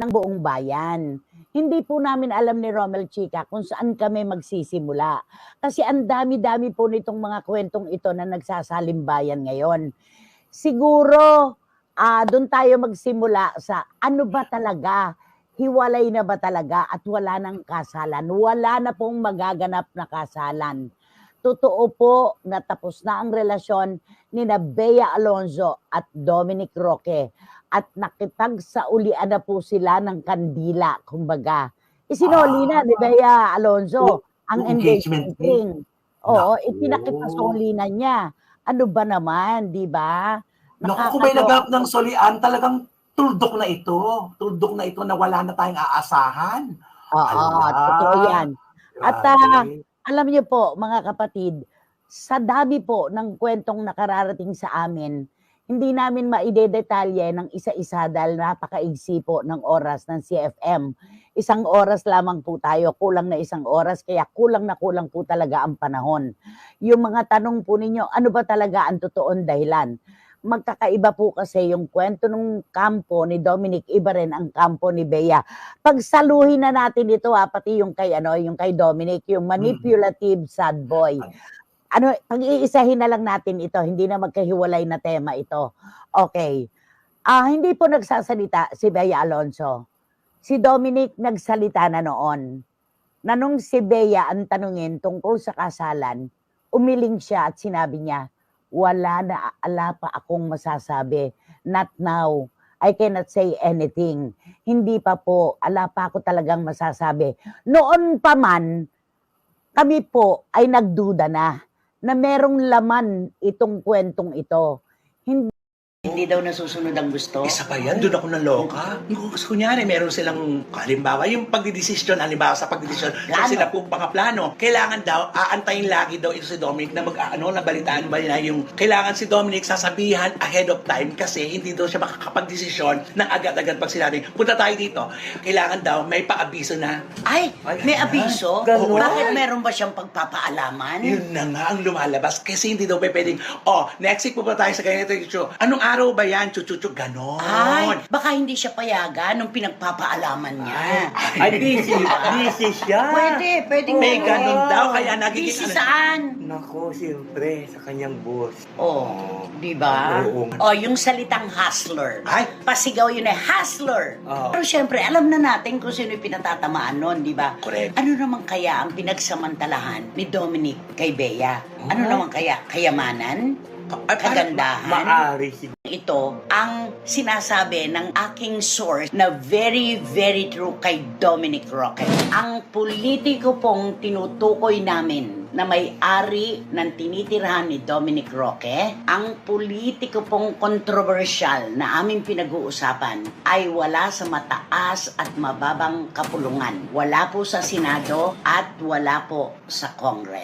ng buong bayan. Hindi po namin alam ni Romel Chica kung saan kami magsisimula. Kasi ang dami-dami po nitong mga kwentong ito na nagsasalimbayan ngayon. Siguro, ah doon tayo magsimula sa ano ba talaga, hiwalay na ba talaga at wala ng kasalan. Wala na pong magaganap na kasalan. Totoo po na tapos na ang relasyon ni Bea Alonzo at Dominic Roque at nakipagsaulian na po sila ng kandila, kumbaga. Isinoli na ni Bea Alonzo ang yung engagement engagement ring. Oo, Naku. ipinakipasoli na niya. Ano ba naman, di ba? Naku, kung may nagap ng solian, talagang tuldok na ito. Tuldok na ito na wala na tayong aasahan. Oo, totoo yan. At, Grabe. Alam niyo po, mga kapatid, sa dami po ng kwentong nakararating sa amin, hindi namin maidedetalye ng isa-isa dahil napakaigsi po ng oras ng CFM. Isang oras lamang po tayo, kulang na isang oras, kaya kulang na kulang po talaga ang panahon. Yung mga tanong po ninyo, ano ba talaga ang totoong dahilan? Magkakaiba po kasi yung kwento ng kampo ni Dominic, iba rin ang kampo ni Bea pagsaluhin na natin ito ha, pati yung kay ano, yung kay Dominic, yung manipulative sad boy. Ano, pag-iisahin na lang natin ito, hindi na magkahiwalay na tema ito. Okay. Ah, hindi po nagsasalita si Bea Alonso. Si Dominic nagsalita na noon. Na nung si Bea ang tanungin tungkol sa kasalan, umiling siya at sinabi niya, wala na, ala pa akong masasabi. Not now. I cannot say anything. Hindi pa po, ala pa ako talagang masasabi. Noon pa man, kami po ay nagduda na na merong laman itong kwentong ito. Hindi, daw nasusunod ang gusto. Isa pa yan, doon ako naloka. Kung kunyari, meron silang, halimbawa, yung pagdidesisyon, halimbawa sa pagdidesisyon, Plano. kung sila po mga plano, kailangan daw, aantayin lagi daw ito si Dominic na mag, ano, nabalitaan ba niya yung, kailangan si Dominic sasabihan ahead of time kasi hindi daw siya makakapag-desisyon ng agad-agad pag sinabi, punta tayo dito. Kailangan daw, may paabiso na, Ay, may abiso? Ganun. Bakit meron ba siyang pagpapaalaman? yun na nga ang lumalabas kasi hindi daw pa pwedeng, oh, next week pupunta tayo sa ganito, chuchu. Anong araw ba yan? Chuchuchu, ganon. Ay, baka hindi siya payagan nung pinagpapaalaman niya. Ay, busy. busy siya. Pwede, pwede. May ganon daw, kaya nagiging Busy ano- saan? Nako, siyempre, sa kanyang boss. Oh, di ba? Oo. Oh, yung salitang hustler. Ay, Pasigaw yun eh, hustler. Oo. Pero syempre, alam na natin kung sino yung pinatatamaan nun, di ba? Correct. Ano naman kaya ang pinagsamantalahan ni Dominic kay Bea? Ano naman kaya? Kayamanan? Kagandahan? Maari Ito ang sinasabi ng aking source na very, very true kay Dominic Roque. Ang politiko pong tinutukoy namin na may-ari ng tinitirhan ni Dominic Roque, ang politiko pong kontrobersyal na aming pinag-uusapan ay wala sa mataas at mababang kapulungan. Wala po sa Senado at wala po sa Congress.